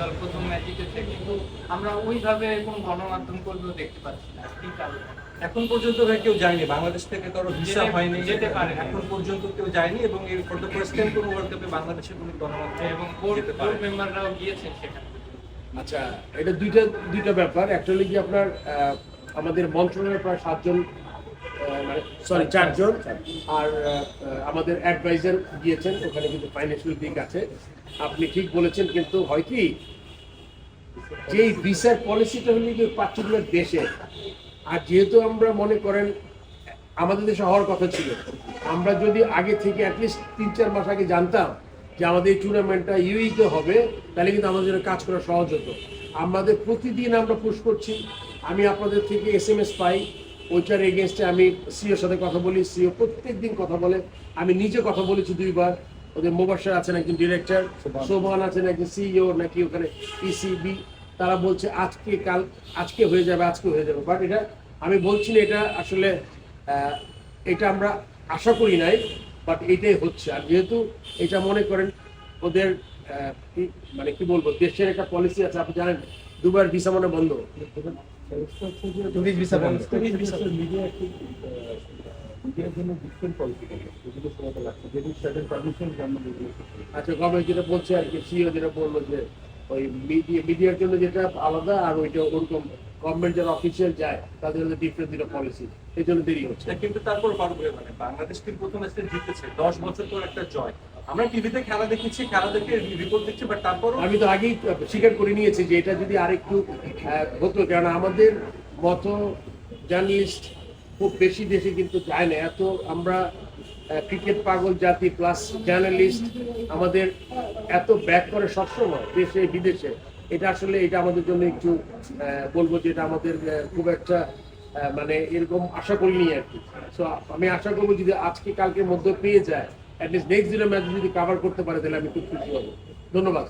দল প্রথম ম্যাচ জিতেছে কিন্তু আমরা ওইভাবে কোনো গণমাধ্যম কর্মীও দেখতে পাচ্ছি না কি কারণে এখন পর্যন্ত কেউ যায়নি বাংলাদেশ থেকে কারও ভিসা হয়নি। যেতে পারে। এখন পর্যন্ত কেউ যায়নি এবং এই ফর দ্য ফার্স্ট টাইম কোনো ওয়ার্ল্ড কাপে বাংলাদেশের কোনো গণমাধ্যম এবং বোর্ড মেম্বাররাও গিয়েছেন সেখানে। আচ্ছা এটা দুইটা দুইটা ব্যাপার। একটা হলো কি আপনার আহ, আমাদের মন্ত্রণালয়ের প্রায় সাতজন মানে সরি চারজন। আর আহ, আমাদের অ্যাডভাইজার গিয়েছেন ওখানে কিন্তু ফাইন্যান্সিয়াল দিক আছে। আপনি ঠিক বলেছেন কিন্তু হয় কি যে ভিসার পলিসিটা হলো কি পার্টিকুলার দেশে আর যেহেতু আমরা মনে করেন, আমাদের দেশে হওয়ার কথা ছিল, আমরা যদি আগে থেকে অ্যাটলিস্ট তিন চার মাস আগে জানতাম যে আমাদের এই টুর্নামেন্টটা ইউইতে হবে, তাহলে কিন্তু আমাদের জন্য কাজ করা সহজ হতো। আমাদের প্রতিদিন আমরা পুশ করছি, আমি আপনাদের থেকে এস এম এস পাই, ওইটার এগেনস্টে আমি সিওর সাথে কথা বলি সিও প্রত্যেক দিন কথা বলে, আমি নিজে কথা বলেছি দুইবার ওদের মোবাসার আছেন একজন ডিরেক্টর সোমান আছেন একজন সিইও নাকি ওখানে পিসিবি তারা বলছে আজকে কাল আজকে হয়ে যাবে আজকে হয়ে যাবে। বাট এটা আমি বলছি না এটা আসলে আহ, এটা আমরা আশা করি নাই বাট এটাই হচ্ছে। আর যেহেতু এটা মনে করেন ওদের আহ, মানে কি বলব দেশের একটা পলিসি আছে আপনি জানেন দুবার ভিসা মানে বন্ধ। টুরিস্ট ভিসা বন্ধ। ভিসা মিডিয়া একটু জন্য ডিফারেন্ট পলিসি যেগুলো শোনাতে লাগছে যেগুলো সার্টেন পারমিশন আমরা আচ্ছা গভর্নমেন্ট যেটা বলছে আর কি সিও যেটা বলল যে ওই মিডিয়া মিডিয়ার জন্য যেটা আলাদা আর ওইটা ওরকম গভর্নমেন্ট যারা অফিসিয়াল যায় তাদের জন্য ডিফারেন্ট দুটো পলিসি এই জন্য দেরি হচ্ছে। কিন্তু তারপর পারবে মানে। বাংলাদেশ টিম প্রথম ম্যাচে জিতেছে? দশ বছর পর একটা জয়। আমরা টিভিতে খেলা দেখেছি খেলা দেখে রিপোর্ট বাট তারপরও আমি তো আগেই স্বীকার করে নিয়েছি যে এটা যদি আরেকটু আহ, হতো। কারণ আমাদের মতো জার্নালিস্ট খুব বেশি দেশে কিন্তু যায় না। এত আমরা ক্রিকেট পাগল জাতি প্লাস জার্নালিস্ট আমাদের এত ব্যাক করে সবসময় দেশে, বিদেশে। এটা আসলে এটা আমাদের জন্য একটু বলব যে এটা আমাদের খুব একটা মানে এরকম আশা করিনি আর কি। সো আমি আশা করব যদি আজকে কালকের মধ্যে পেয়ে যায় অ্যাটলিস্ট নেক্সট দিনের ম্যাচ যদি কভার করতে পারে, তাহলে আমি খুব খুশি হব। ধন্যবাদ।